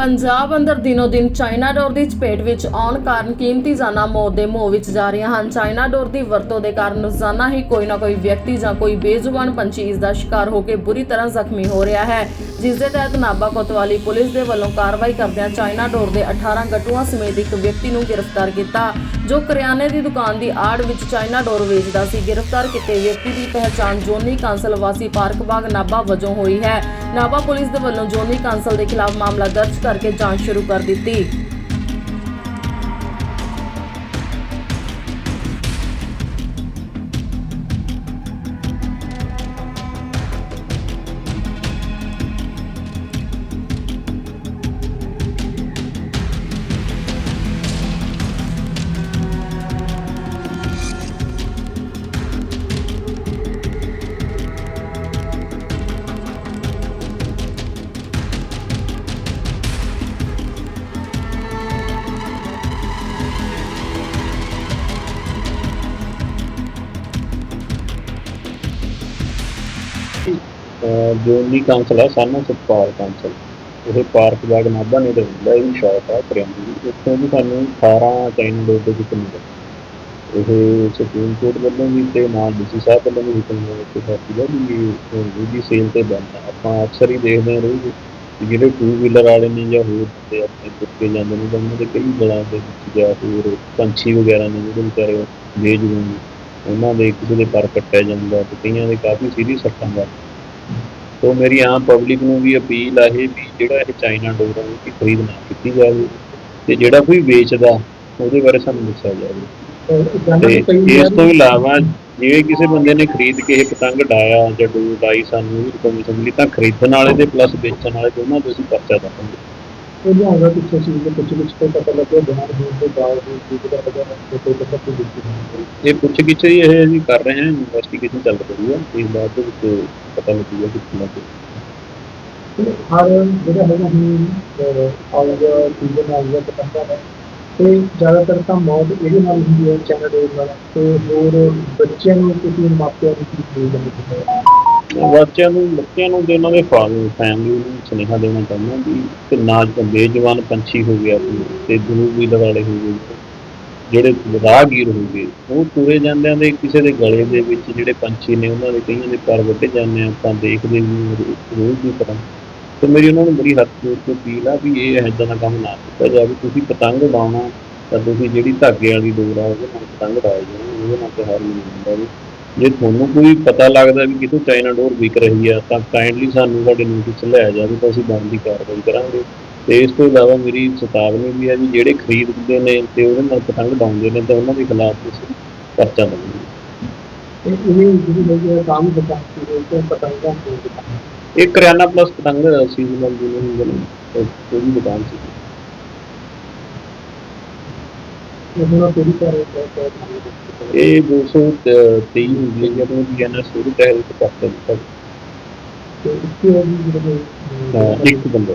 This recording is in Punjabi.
ਪੰਜਾਬ ਅੰਦਰ ਦਿਨੋ ਦਿਨ ਚਾਈਨਾ ਡੋਰ ਦੀ ਚਪੇਟ ਵਿੱਚ ਆਉਣ ਕਾਰਨ ਕੀਮਤੀ ਜਾਨਾਂ ਮੌਤ ਦੇ ਮੋਹ ਵਿੱਚ ਜਾ ਰਹੀਆਂ ਹਨ। ਚਾਈਨਾ ਡੋਰ ਦੀ ਵਰਤੋਂ ਦੇ ਕਾਰਨ ਰੋਜ਼ਾਨਾ ਹੀ ਕੋਈ ਨਾ ਕੋਈ ਵਿਅਕਤੀ ਜਾਂ ਕੋਈ ਬੇਜ਼ੁਬਾਨ ਪੰਛੀ ਇਸ ਦਾ ਸ਼ਿਕਾਰ ਹੋ ਕੇ ਬੁਰੀ ਤਰ੍ਹਾਂ ਜ਼ਖਮੀ ਹੋ ਰਿਹਾ ਹੈ। ਜਿਸ ਦੇ ਤਹਿਤ ਨਾਭਾ ਕੋਤਵਾਲੀ ਪੁਲਿਸ ਦੇ ਵੱਲੋਂ ਕਾਰਵਾਈ ਕਰਦਿਆਂ ਚਾਈਨਾ ਡੋਰ ਦੇ 18 ਗੱਟੂਆਂ ਸਮੇਤ ਇੱਕ ਵਿਅਕਤੀ ਨੂੰ ਗ੍ਰਿਫਤਾਰ ਕੀਤਾ, ਜੋ ਕਰਿਆਨੇ ਦੀ ਦੁਕਾਨ ਦੀ ਆੜ ਵਿੱਚ ਚਾਈਨਾ ਡੋਰ ਵੇਚਦਾ ਸੀ। ਗ੍ਰਿਫਤਾਰ ਕੀਤੇ ਵਿਅਕਤੀ ਦੀ ਪਹਿਚਾਣ ਜੋਨੀ ਕਾਂਸਲ ਵਾਸੀ ਪਾਰਕ ਬਾਗ ਨਾਭਾ ਵਜੋਂ ਹੋਈ ਹੈ। ਨਾਭਾ ਪੁਲਿਸ ਦੇ ਵੱਲੋਂ ਜੋਨੀ ਕਾਂਸਲ ਦੇ ਖਿਲਾਫ ਮਾਮਲਾ ਦਰਜ ਕਰਕੇ ਜਾਂਚ ਸ਼ੁਰੂ ਕਰ ਦਿੱਤੀ। ਜੋਨੀ ਕਾਉਂਸਲ ਹੈ, ਸਾਨੂੰ ਸਤਪਾਲ ਕਾਉਂਸਲ ਇਹ ਪਾਰਕ ਬਾਗ ਨਾਭਾ ਨੇ ਰਹਿੰਦਾ ਇਹ ਸ਼ਾਪ ਆ ਕਰਿਆਨੇ ਦੀ। ਉੱਥੋਂ ਵੀ ਸਾਨੂੰ 18 ਚਾਈਨਾ ਡੋਰ ਦੇ ਹੁਕਮ ਮਿਲੇ। ਇਹ ਸੁਪਰੀਮ ਕੋਰਟ ਵੱਲੋਂ ਵੀ ਤੇ ਨਾਲ ਡੀਸੀ ਸਾਹਿਬ ਵੱਲੋਂ ਵੀ ਹੁਕਮ ਹੋਇਆ ਕਿ ਸਾਡੀ ਵੀ ਇਹ ਸੇਲ ਤੇ ਬੰਦ ਆ ਆਪਾਂ ਅਕਸਰ ਹੀ ਦੇਖਦੇ ਹਾਂ ਰੋਜ਼ ਜਿਹੜੇ ਟੂ ਵੀਲਰ ਵਾਲੇ ਨੇ ਜਾਂ ਹੋਰ ਤੇ ਆਪਣੇ ਕੁੱਤੇ ਜਾਂਦੇ ਨੇ ਤਾਂ ਉਹਨਾਂ ਦੇ ਕਈ ਗਲਾਂ ਦੇ ਵਿੱਚ ਜਾਂ ਹੋਰ ਪੰਛੀ ਵਗੈਰਾ ਨੇ ਜਿਹੜੇ ਵਿਚਾਰੇ ਬੇਜੂਨ ਉਹਨਾਂ ਦੇ ਕਿਸੇ ਦੇ ਪਰ ਕੱਟਿਆ ਜਾਂਦਾ ਤੇ ਕਈਆਂ ਦੇ ਕਾਫੀ ਸੀਰੀਅਸ ਸੱਟਾਂ ਦਾ ਤੋ ਮੇਰੀ ਆਮ ਪਬਲਿਕ ਨੂੰ ਵੀ ਅਪੀਲ ਆ ਇਹ ਵੀ ਜਿਹੜਾ ਇਹ ਚਾਈਨਾ ਡੋਰ ਆ ਉਹਦੀ ਖਰੀਦ ਨਾ ਕੀਤੀ ਜਾਵੇ ਤੇ ਜਿਹੜਾ ਕੋਈ ਵੇਚਦਾ ਉਹਦੇ ਬਾਰੇ ਸਾਨੂੰ ਦੱਸਿਆ ਜਾਵੇ। ਤੇ ਇਸ ਤੋਂ ਇਲਾਵਾ ਜਿਵੇਂ ਕਿਸੇ ਬੰਦੇ ਨੇ ਖਰੀਦ ਕੇ ਇਹ ਪਤੰਗ ਡਾਇਆ ਜਾਂ ਡੋਰ ਡਾਈ ਸਾਨੂੰ ਉਹਦੀ ਇਨਫੋਰਮੇਸ਼ਨ ਮਿਲੀ ਤਾਂ ਖਰੀਦਣ ਵਾਲੇ ਦੇ ਪਲੱਸ ਵੇਚਣ ਵਾਲੇ ਦੋਨਾਂ ਦੇ ਅਸੀਂ ਪਰਚਾ ਦਵਾਂਗੇ। ਉਹਨੂੰ ਆਉਂਦਾ ਪਿੱਛੇ ਸੀ ਕਿ ਕੁਝ ਕੁਝ ਤੋਂ ਪਤਾ ਲੱਗਿਆ ਬਿਹਾਰ ਹੋਣ ਦੇ ਬਾਵਜੂਦ ਵੀ ਜਿਹੜਾ ਹੈਗਾ ਉਹ ਕੋਈ ਪਤਾ ਨਹੀਂ ਦਿੱਤੀ ਇਹ ਪੁੱਛ ਗਿੱਛ ਹੀ ਇਹ ਅਸੀਂ ਕਰ ਰਹੇ ਹਾਂ ਇਨਵੈਸਟੀਗੇਸ਼ਨ ਚੱਲ ਰਹੀ ਹੈ ਇਸ ਬਾਅਦ ਦੇ ਵਿੱਚ ਪਤਾ ਲੱਗੂਗਾ ਕਿ ਕਿੰਨਾ ਕੁ ਤੇ ਹਰ ਜਿਹੜਾ ਹੈਗਾ ਹੁਣ ਆਊਗਾ ਸੀਜ਼ਨ ਆਊਗਾ ਪਤੰਗਾ ਦਾ ਤੇ ਜ਼ਿਆਦਾਤਰ ਤਾਂ ਮੌਤ ਇਹਦੇ ਨਾਲ ਹੁੰਦੀ ਹੈ ਚਾਈਨਾ ਡੋਰ ਨਾਲ। ਤੇ ਹੋਰ ਬੱਚਿਆਂ ਨੂੰ ਤੁਸੀਂ ਮਾਪਿਆਂ ਨੂੰ ਕੀ ਦੇ ਦਿੰਦੇ ਬੱਚਿਆਂ ਨੂੰ ਬੱਚਿਆਂ ਨੂੰ ਤੇ ਉਹਨਾਂ ਦੇ ਫੈਮਿਲੀ ਨੂੰ ਸੁਨੇਹਾ ਦੇਣਾ ਚਾਹੁੰਦਾ ਵੀ ਕਿ ਨਾ ਬੇਜਵਾਨ ਪੰਛੀ ਹੋ ਗਿਆ ਤੇ ਗੁਰੂ ਵੀ ਵਾਲੇ ਹੋ ਗਏ। ਜਿਹੜੇ ਰਾਹਗੀਰ ਹੋ ਗਏ ਉਹ ਤੁਰੇ ਜਾਂਦਿਆਂ ਦੇ ਕਿਸੇ ਦੇ ਗਲੇ ਦੇ ਵਿੱਚ ਜਿਹੜੇ ਪੰਛੀ ਨੇ, ਉਹਨਾਂ ਦੇ ਕਈਆਂ ਦੇ ਪਰ ਵੱਢੇ ਜਾਂਦੇ ਆ, ਆਪਾਂ ਦੇਖਦੇ ਵੀ ਰੋਜ਼ ਦੀ ਤਰ੍ਹਾਂ। ਤੇ ਮੇਰੀ ਉਹਨਾਂ ਨੂੰ ਬੜੀ ਹੱਥ ਜੋੜ ਕੇ ਅਪੀਲ ਆ ਵੀ ਇਹ ਇਦਾਂ ਦਾ ਕੰਮ ਨਾ ਕੀਤਾ ਜਾਵੇ। ਤੁਸੀਂ ਪਤੰਗ ਉਡਾਉਣਾ, ਤਾਂ ਤੁਸੀਂ ਜਿਹੜੀ ਧਾਗੇ ਵਾਲੀ ਡੋਰ ਆ, ਉਹਦੇ ਨਾਲ ਪਤੰਗ ਉਡਾਏ ਜਾਣ, ਉਹਦੇ ਨਾਲ ਤਿਉਹਾਰ ਨਹੀਂ ਹੁੰਦਾ ਜੀ। ਜੇ ਤੁਹਾਨੂੰ ਕੋਈ ਪਤਾ ਲੱਗਦਾ ਵੀ ਕਿਤੋਂ ਚਾਈਨਾ ਡੋਰ ਵਿਕ ਰਹੀ ਆ, ਤਾਂ ਕਾਈਂਡਲੀ ਸਾਨੂੰ ਸਾਡੇ ਨੋਟਿਸ ਲਿਆ ਜਾਵੇ ਤਾਂ ਅਸੀਂ ਬੰਦ ਦੀ ਕਾਰਵਾਈ ਕਰਾਂਗੇ। ਤੇ ਇਸ ਤੋਂ ਇਲਾਵਾ ਮੇਰੀ ਚੇਤਾਵਨੀ ਵੀ ਹੈ ਵੀ ਜਿਹੜੇ ਖਰੀਦਦੇ ਨੇ ਤੇ ਉਹਦੇ ਨਾਲ ਪਤੰਗ ਡਾਉਂਦੇ ਨੇ ਤਾਂ ਉਹਨਾਂ ਦੇ ਖਿਲਾਫ ਤੁਸੀਂ ਪਰਚਾ ਦਵਾਂਗੇ ਇਹ ਜਿਹੜੀ ਹੈਗੀ ਹੈ ਕੰਮ ਪਤੰਗ ਤੇ ਪਤੰਗਾਂ ਦੇ ਇਹ ਕਰਿਆਨਾ ਪਲੱਸ ਪਤੰਗ ਸੀਜ਼ਨਲ ਜਿਹਨੂੰ ਬੋਲਦੇ ਉਹ ਵੀ ਦੁਕਾਨ ਸੀ। ਇਹ 223 ਹੁੰਦੀ ਹੈ ਜਦੋਂ ਵੀ ਐਨਐਸ ਸ਼ੁਰੂ ਤਹਿਰੀਕ ਕਰਦੇ ਨੇ ਇੱਕ ਬੰਦਾ।